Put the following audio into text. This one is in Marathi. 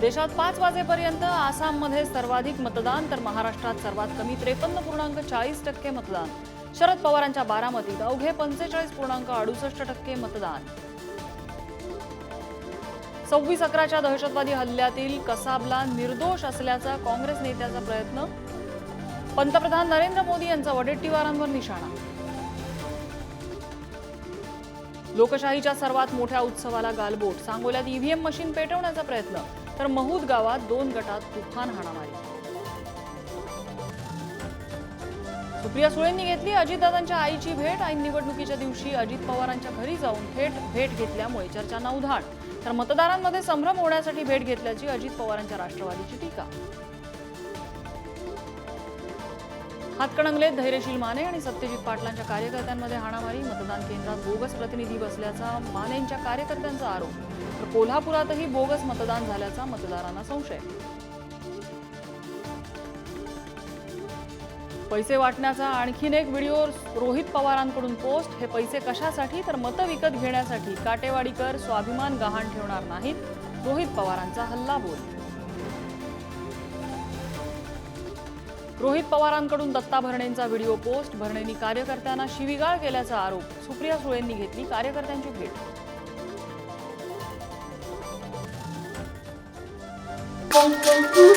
देशात पाच वाजेपर्यंत आसाममध्ये सर्वाधिक मतदान तर महाराष्ट्रात सर्वात कमी त्रेपन्न पूर्णांक चाळीस टक्के मतदान. शरद पवारांच्या बारामतीत अवघे पंचेचाळीस पूर्णांक अडुसष्ट टक्के मतदान. सव्वीस अकराच्या दहशतवादी हल्ल्यातील कसाबला निर्दोष असल्याचा काँग्रेस नेत्याचा प्रयत्न. पंतप्रधान नरेंद्र मोदी यांचा वडेट्टीवारांवर निशाणा. लोकशाहीच्या सर्वात मोठ्या उत्सवाला गालबोट सांगोल्यात ईव्हीएम मशीन पेटवण्याचा प्रयत्न. तर महूद गावात दोन गटात तुफान हाणामारी. सुप्रिया सुळेंनी घेतली अजितदादांच्या आईची भेट ऐन निवडणुकीच्या दिवशी अजित पवारांच्या घरी जाऊन थेट भेट घेतल्यामुळे चर्चांना उधाण. तर मतदारांमध्ये संभ्रम होण्यासाठी भेट घेतल्याची अजित पवारांच्या राष्ट्रवादीची टीका. हातकणंगलेत धैर्यशील माने आणि सत्यजित पाटलांच्या कार्यकर्त्यांमध्ये हाणामारी. मतदान केंद्रात बोगस प्रतिनिधी बसल्याचा मानेंच्या कार्यकर्त्यांचा आरोप. तर कोल्हापुरातही बोगस मतदान झाल्याचा मतदारांना संशय. पैसे वाटण्याचा आणखीन एक व्हिडिओ रोहित पवारांकडून पोस्ट. हे पैसे कशासाठी? तर मतं विकत घेण्यासाठी. काटेवाडीकर स्वाभिमान गहाण ठेवणार नाहीत. रोहित पवारांचा हल्ला बोल. रोहित पवारांकडून दत्ता भरणेंचा व्हिडिओ पोस्ट भरणेंनी कार्यकर्त्यांना शिवीगाळ केल्याचा आरोप सुप्रिया सुळेंनी घेतली कार्यकर्त्यांची भेट Thank you.